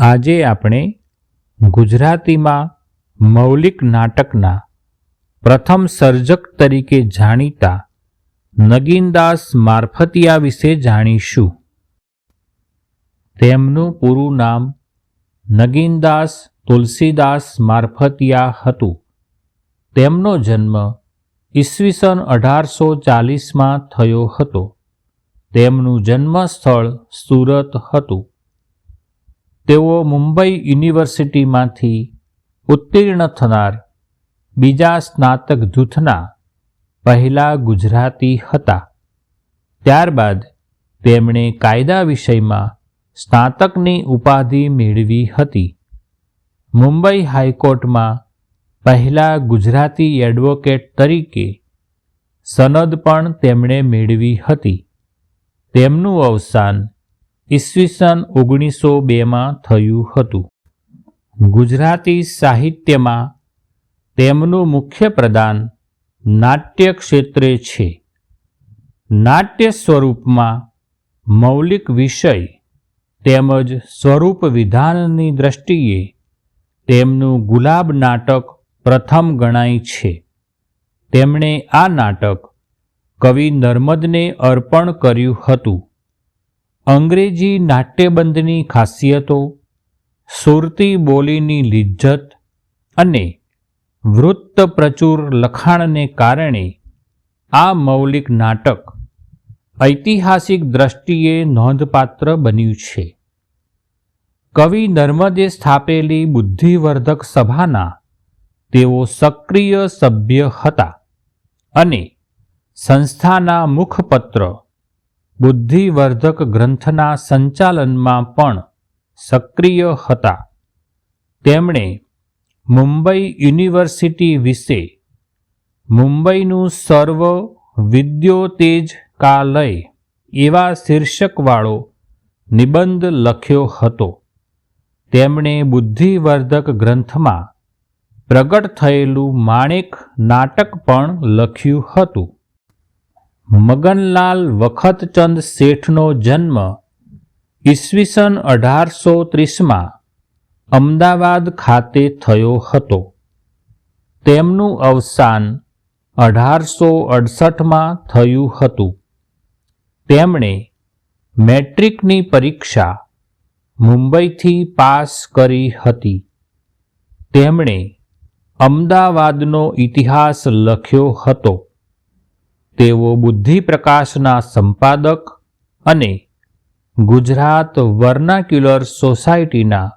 આજે આપણે ગુજરાતીમાં મૌલિક નાટકના પ્રથમ સર્જક તરીકે જાણીતા નગીનદાસ મારફતિયા વિશે જાણીશું. તેમનું પૂરું નામ નગીનદાસ તુલસીદાસ મારફતિયા હતું. તેમનો જન્મ ઈસવીસન અઢારસો ચાલીસમાં થયો હતો. તેમનું જન્મસ્થળ સુરત હતું. તેઓ મુંબઈ યુનિવર્સિટીમાંથી ઉત્તીર્ણ થનાર બીજા સ્નાતક જૂથના પહેલા ગુજરાતી હતા. ત્યારબાદ તેમણે કાયદા વિષયમાં સ્નાતકની ઉપાધિ મેળવી હતી. મુંબઈ હાઈકોર્ટમાં પહેલા ગુજરાતી એડવોકેટ તરીકે સનદ પણ તેમણે મેળવી હતી. તેમનું અવસાન ઈસવીસન ઓગણીસો બેમાં થયું હતું. ગુજરાતી સાહિત્યમાં તેમનું મુખ્ય પ્રદાન નાટ્ય ક્ષેત્રે છે. નાટ્ય સ્વરૂપમાં મૌલિક વિષય તેમજ સ્વરૂપ વિધાનની દ્રષ્ટિએ તેમનું ગુલાબ નાટક પ્રથમ ગણાય છે. તેમણે આ નાટક કવિ નર્મદને અર્પણ કર્યું હતું. અંગ્રેજી નાટ્યબંધની ખાસિયતો, સુરતી બોલીની લિજ્જત અને વૃત્ત પ્રચુર લખાણને કારણે આ મૌલિક નાટક ઐતિહાસિક દ્રષ્ટિએ નોંધપાત્ર બન્યું છે. કવિ નર્મદે સ્થાપેલી બુદ્ધિવર્ધક સભાના તેઓ સક્રિય સભ્ય હતા અને સંસ્થાના મુખપત્ર બુદ્ધિવર્ધક ગ્રંથના સંચાલનમાં પણ સક્રિય હતા. તેમણે મુંબઈ યુનિવર્સિટી વિશે મુંબઈનું સર્વ વિદ્યોતેજકાલય એવા શીર્ષકવાળો નિબંધ લખ્યો હતો. તેમણે બુદ્ધિવર્ધક ગ્રંથમાં પ્રગટ થયેલું માણેક નાટક પણ લખ્યું હતું. મગનલાલ વખતચંદ શેઠનો જન્મ ઈસવીસન અઢારસો ત્રીસમાં અમદાવાદ ખાતે થયો હતો. તેમનું અવસાન અઢારસો અડસઠમાં થયું હતું. તેમણે મેટ્રિકની પરીક્ષા મુંબઈથી પાસ કરી હતી. તેમણે અમદાવાદનો ઇતિહાસ લખ્યો હતો. તેઓ બુદ્ધિપ્રકાશના સંપાદક અને ગુજરાત વર્નાક્યુલર સોસાયટીના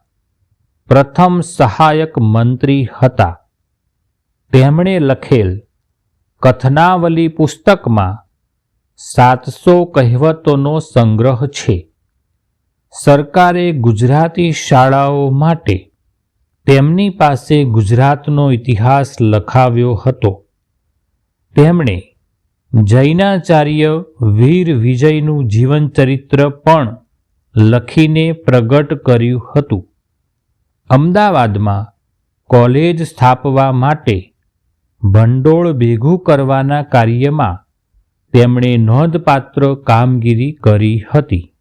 પ્રથમ સહાયક મંત્રી હતા. તેમણે લખેલ કથનાવલી પુસ્તકમાં સાતસો કહેવતોનો સંગ્રહ છે. સરકારે ગુજરાતી શાળાઓ માટે તેમની પાસે ગુજરાતનો ઇતિહાસ લખાવ્યો હતો. તેમણે જૈનાચાર્ય વીર વિજયનું જીવનચરિત્ર પણ લખીને પ્રગટ કર્યું હતું. અમદાવાદમાં કોલેજ સ્થાપવા માટે ભંડોળ ભેગું કરવાના કાર્યમાં તેમણે નોંધપાત્ર કામગીરી કરી હતી.